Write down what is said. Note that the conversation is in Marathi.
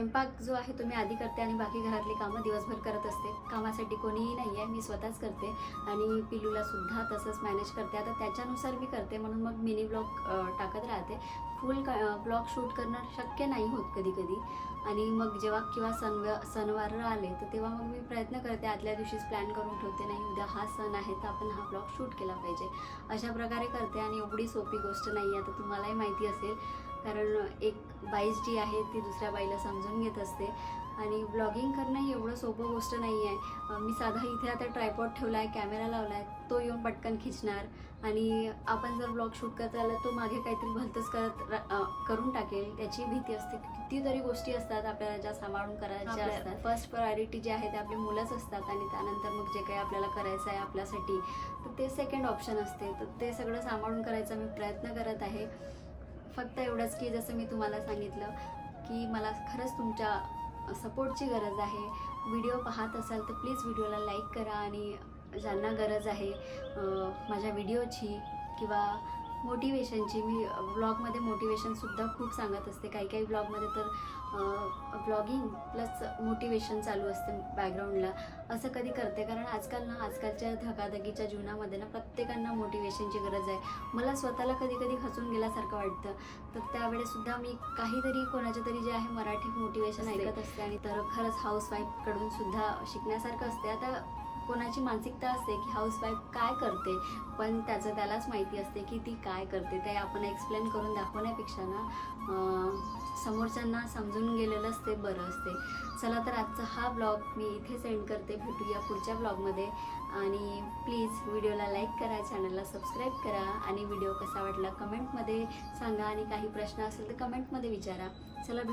स्वयंपाक जो आहे तो मी आधी करते आणि बाकी घरातली कामं दिवसभर करत असते. कामासाठी कोणीही नाही आहे मी स्वतःच करते आणि पिलूला सुद्धा तसंच मॅनेज करते. आता त्याच्यानुसार मी करते म्हणून मग मिनी ब्लॉग टाकत राहते. फुल ब्लॉग शूट करणं शक्य नाही होत कधी कधी आणि मग जेव्हा किंवा सण सणवार आले तर तेव्हा मग मी प्रयत्न करते आदल्या दिवशीच प्लॅन करून ठेवते. नाही उद्या हा सण आहे तर आपण हा ब्लॉग शूट केला पाहिजे. अशा प्रकारे करते आणि एवढी सोपी गोष्ट नाही आहे. आता तुम्हालाही माहिती असेल कारण एक बाईस जी आहे ती दुसऱ्या बाईला समजून घेत असते. आणि ब्लॉगिंग करणं ही एवढं सोपं गोष्ट नाही आहे. मी साधा इथे आता ट्रायपॉड ठेवला आहे कॅमेरा लावला आहे तो येऊन पटकन खिचणार. आणि आपण जर ब्लॉग शूट करत आला तो मागे काहीतरी भलतंच करत करून टाकेल. त्याची भीती असते कितीतरी गोष्टी असतात आपल्याला ज्या सांभाळून करायच्या असतात. फर्स्ट प्रायोरिटी जे आहे ते आपली मुलंच असतात आणि त्यानंतर मग जे काही आपल्याला करायचं आहे आपल्यासाठी तर ते सेकंड ऑप्शन असते. तर ते सगळं सांभाळून करायचा मी प्रयत्न करत आहे. फक्त एवढंच की जसं मी तुम्हाला सांगितलं की मला खरंच तुमच्या सपोर्टची गरज आहे. व्हिडिओ पाहत असाल तर प्लीज व्हिडिओला लाईक करा आणि ज्यांना गरज आहे माझ्या व्हिडिओची किंवा मोटिवेशनची मी ब्लॉगमध्ये मोटिवेशनसुद्धा खूप सांगत असते. काही काही ब्लॉगमध्ये तर ब्लॉगिंग प्लस मोटिवेशन चालू असते बॅकग्राऊंडला असं कधी करते? कारण आजकाल ना आजकालच्या धकाधकीच्या जीवनामध्ये ना प्रत्येकांना मोटिवेशनची गरज आहे. मला स्वतःला कधी कधी हसून गेल्यासारखं वाटतं. तर त्यावेळेसुद्धा मी काहीतरी कोणाच्या तरी जे आहे मराठी मोटिवेशन. ऐकत असते आणि तर खरंच हाऊसवाईफकडून सुद्धा शिकण्यासारखं असते. आता कोणाची मानसिकता असते की हाऊसवाईफ काय करते पण त्याचं त्यालाच माहिती असते की ती काय करते. ते आपण एक्सप्लेन करून दाखवण्यापेक्षा ना समोरच्यांना समजून गेलेलंच ते बरं असते. चला तर आजचा हा ब्लॉग मी इथे सेंड करते. भेटूया पुढच्या ब्लॉगमध्ये आणि प्लीज व्हिडिओला लाईक करा चॅनलला सबस्क्राईब करा. आणि व्हिडिओ कसा वाटला कमेंटमध्ये सांगा. आणि काही प्रश्न असेल तर कमेंटमध्ये विचारा. चला